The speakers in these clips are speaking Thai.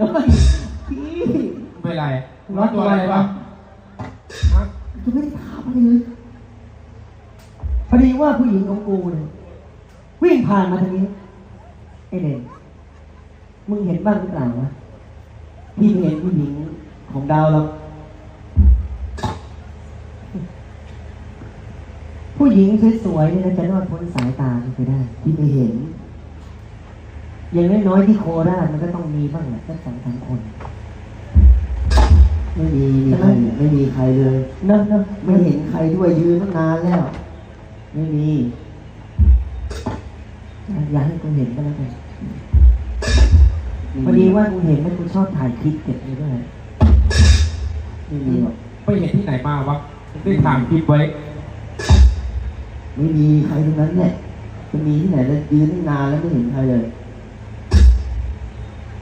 ดี๋ยวก่อนพี่ไม่เป็นไรร้อนตัวอะไรวะฮะจะไม่ได้ถามอะไรเลยพอดีว่าผู้หญิงของกูเนี่ยวิ่งผ่านมาทางนี้ไอเด่นมึงเห็นบ้างหรือเปล่าวะพี่ไม่เห็นผู้หญิงของดาวหรอกผู้หญิงสวยๆเนี่ยนะจะรอดพ้นสายตาไปได้พี่ไม่เห็น อย่างน้อยๆที่โคราชมันก็ต้องมีบ้างแหละสักสองสามคน ไม่มีมีใครไม่มีใครเลย เนอะเนอะไม่เห็นใครด้วยยืนตั้งนานแล้ว ไม่มี อย่าให้กูเห็นก็แล้วกันพอดีว่ากูเห็นแล้วกูชอบถ่ายคลิปเก็บไว้ด้วยไม่มีหรอกไปเห็นที่ไหนมาวะได้ถามคลิปไว้ ไม่มีใครตรงนั้นเนี่ยจะมีที่ไหนแล้วยืนตั้งนานแล้วไม่เห็นใครเลย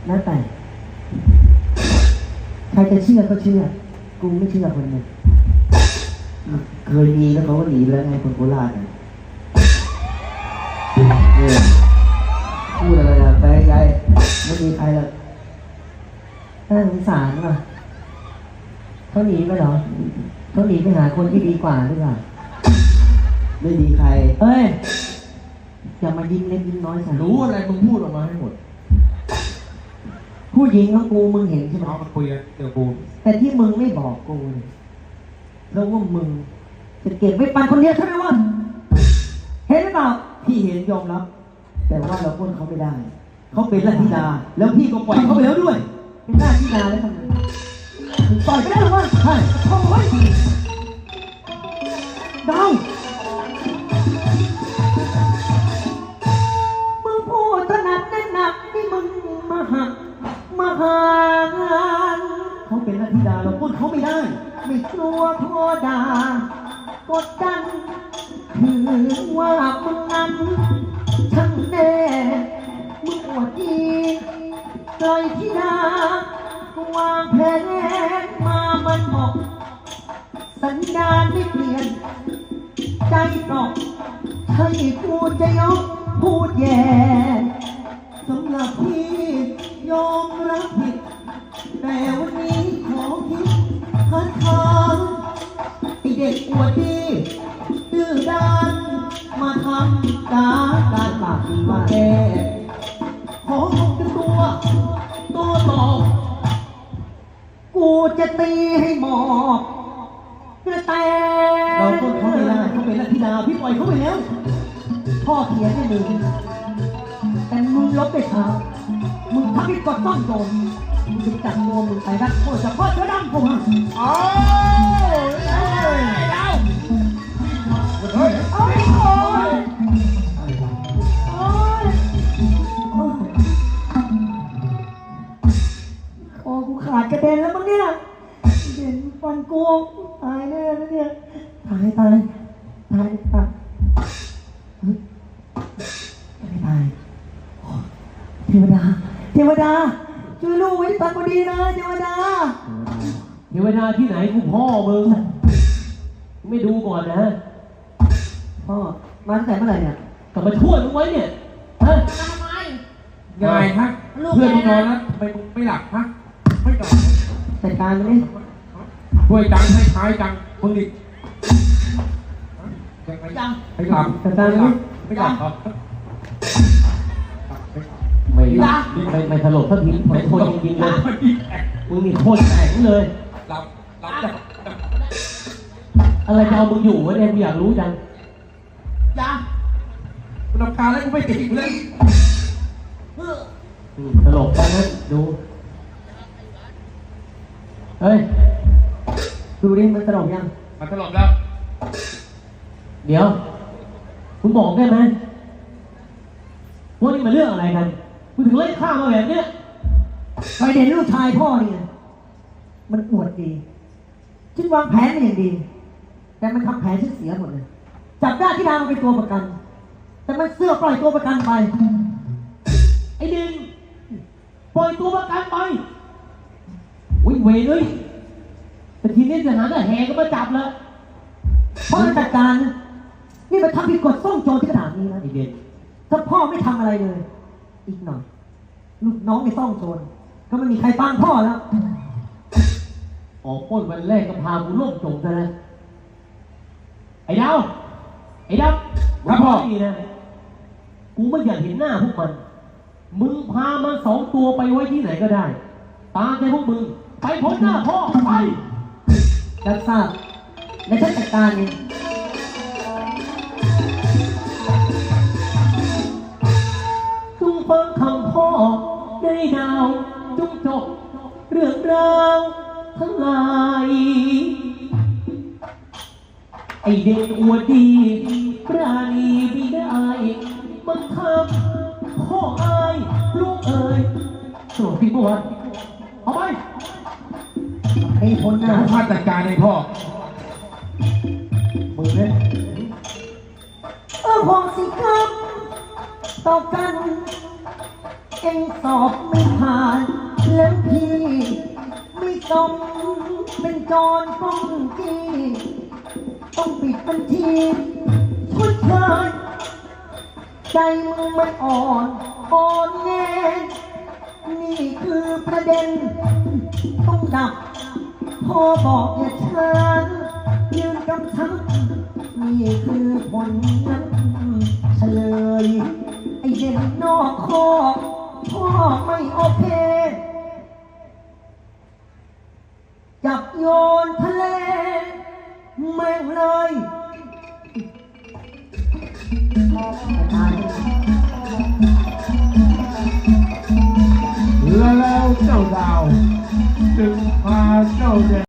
แล้วแต่ ใครจะเชื่อก็เชื่อ กูไม่เชื่อคนหนึ่งเคยมีแล้วเขาก็หนีไปแล้วไงคนโคราชน่ะเนี่ยพูดอะไรนะแปลใหญ่ไม่มีใครหรอกน่าสงสารว่ะเขาหนีไปเหรอเขาหนีไปหาคนที่ดีกว่าหรือเปล่าไม่มีใครเฮ้ย อย่ามายิ้มเล็กยิ้มน้อยใส่ รู้อะไรมึงพูดออกมาให้หมด ผู้หญิงของกูมึงเห็นใช่ไหมน้องมันคุยกันเดี๋ยวกูแต่ที่มึงไม่บอกกูเนี่ยเพราะว่ามึงจะเก็บไว้ปันคนเดียวใช่ไหมวะเห็นหรือเปล่าพี่เห็นยอมรับ แต่ว่าเราพ้นเขาไม่ได้ เขาเป็นลัทธิดา แล้วพี่ก็ปล่อยเขาไปแล้วด้วย เป็นหน้าที่นาแล้วทำไมมึงต่อยไปได้หรือวะใช่โอ้ยดาว วพ่อด่ากดดันถือว่ามึงนั้นช่างแน่มึงอวดดีปล่อยที่ดาวางแผนมามันหมาะสัญญาณไม่เปลี่ยน ใจตรอกให้กูจะยกพูดแย่สำหรับพี่ยอมรับผิด แต่วันนี้ขอคิดคัดค้านไอ เด็กอวดดีดื้อด้านมาทำการการปากดีว่าแกขอคงเป็นตัวตัวตอบกูจะตีให้หมอกกระแตเราต้นเขาไม่ได้เขาเป็นลัทธิดาพี่ปล่อยเขาไปแล้วพ่อเขียนให้มึงแต่มึงลบไปเช้ามึงทำให้กดต้อนโดนมึงจะจับตัวมึงไปรับโทษเฉพาะเจ้าดำผมอะ กูตายแน่แล้วเนี่ย ตายตายตายตายเฮ้ยไม่ตายเทวดา เทวดา ช่วยลูกไว้ตักพอดีนะ เทวดา เทวดาที่ไหนกูพ่อมึง ไม่ดูก่อนนะ พ่อ มาตั้งแต่เมื่อไหร่เนี่ยกลับมาช่วยมึงไว้เนี่ยฮะทำไมไงฮะลูกเพื่อนมึงแกนอนะนแล้วทำไมมึงไม่หลับฮะ ไม่หลับจัดการมันดิ ช่วยจังให้ท้ายจังมึงดิยังไงจังให้หลับจัดการมันดิไม่หลับเหรอไม่ไม่ไม่สลบสักทีไม่โคตรจริงๆเลยมึงนี่โคตรแข็งเลยหลับหลับจังอะไรจะเอามึงอยู่วะเนี่ยกูอยากรู้จังจังกูรำคาญแล้วกูไม่ติดเลยเฮ้ออืมสลบไปนะดู เฮ้ย ดูดิมันตลกยังมาตลอดแล้ว เดี๋ยว คุณบอกได้ไหมว่านี่มันเรื่องอะไรกันคุณถึงไล่ฆ่ามาแบบเนี้ยไฟเด่นลูกชายพ่อเนี่ย มันอวดดีฉันวางแผนมาอย่างดี แต่มันทำแผนฉันเสียหมดเลย จับได้ที่ดาวมาเป็นตัวประกัน แต่มันเสื้อปล่อยตัวประกันไป ไอ้ดิงปล่อยตัวประกันไปวิ่งเวรเลย แต่ทีนี้ทหารก็แห่ก็มาจับแล้วพ่อจะจัดการนะนี่มันทำผิดกฎส่งโจรที่ขนาดนี้นะไอ้เด่นถ้าพ่อไม่ทำอะไรเลย อีกหน่อยลูกน้องในซ่องโจรก็ไม่มีใครฟังพ่อแล้วออกปล้นวันแรกก็พากูโลกจงซะแล้วไอ้ดาวไอ้ดาวครับพ่อ นี่นะกูไม่อยากเห็นหน้าพวกมัน มึงพามันสองตัวไปไว้ที่ไหนก็ได้ ตามใจพวกมึง ไปพ้นหน้าพ่อไป รับทราบและฉันจัดการเองจงฟังคำพ่อได้ดาวจงจบเรื่องราวทั้งหลาย ไอเด็กอวดดีปราณีไม่ได้บังคับพ่ออายลูกเอ๋ยโสดพี่บัวเอาไป ให้พ้นหน้าวข้าจัดการให้พ่อมึงเนี่ยเออพอสิครับต่อกัน เองสอบไม่ผ่านแล้วพี่ไม่ต้องเป็นจรป้องจีต้องปิดบัญชีชุดเชยใจมึงมันอ่อนอ่อนแงนี่คือประเด็น ต้องดับ พ่อบอกอย่าช้ายืนกำชับนี่คือผลนั้นเฉลย ไอเด่นนอกคอกพ่อไม่โอเค จับโยนทะเลแม่งเลยแล้วเจ้าดาว I are chosen.